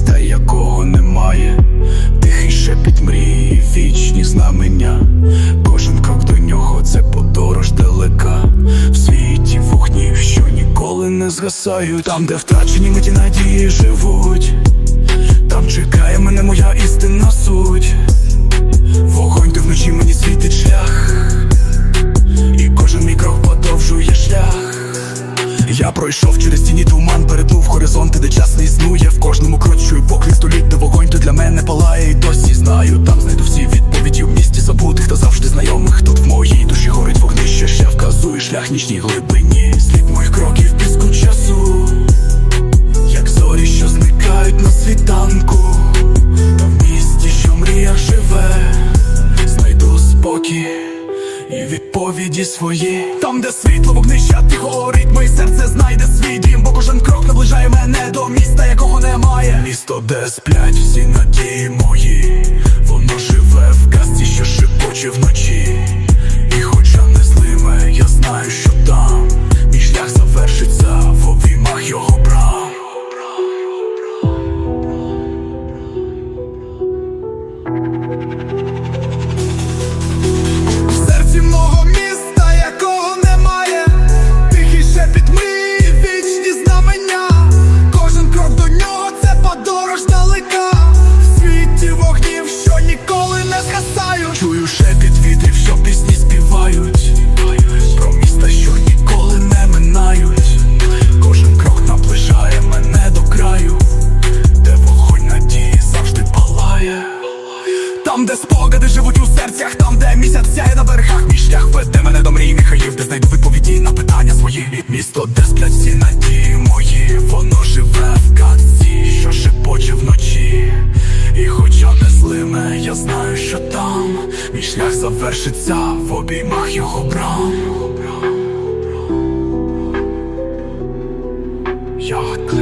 міста, якого немає, тихий шепіт мрії, вічні знамення. Кожен крок до нього це подорож далека. В світі вогнів, що ніколи не згасають. Там, де втрачені миті надії живуть, Пройшов через тіні туман, перетнув горизонти, де час не існує. В кожному крочую чую поклик століть, де вогонь, то для мене палає, і досі знаю. Там знайду всі відповіді в місті забутих та завжди знайомих. Тут в моїй душі горить вогнище, ще вказує шлях нічній глибині. Слід моїх кроків піску часу, як зорі, що зникають на світанку. Відповіді свої. Там, де світло вогнища тихо горить, моє серце знайде свій дім, бо кожен крок наближає мене до міста, якого немає. Місто, де сплять всі надії мої, воно живе в казці, що шепоче вночі. Мій шлях завершиться в обіймах його брам. Як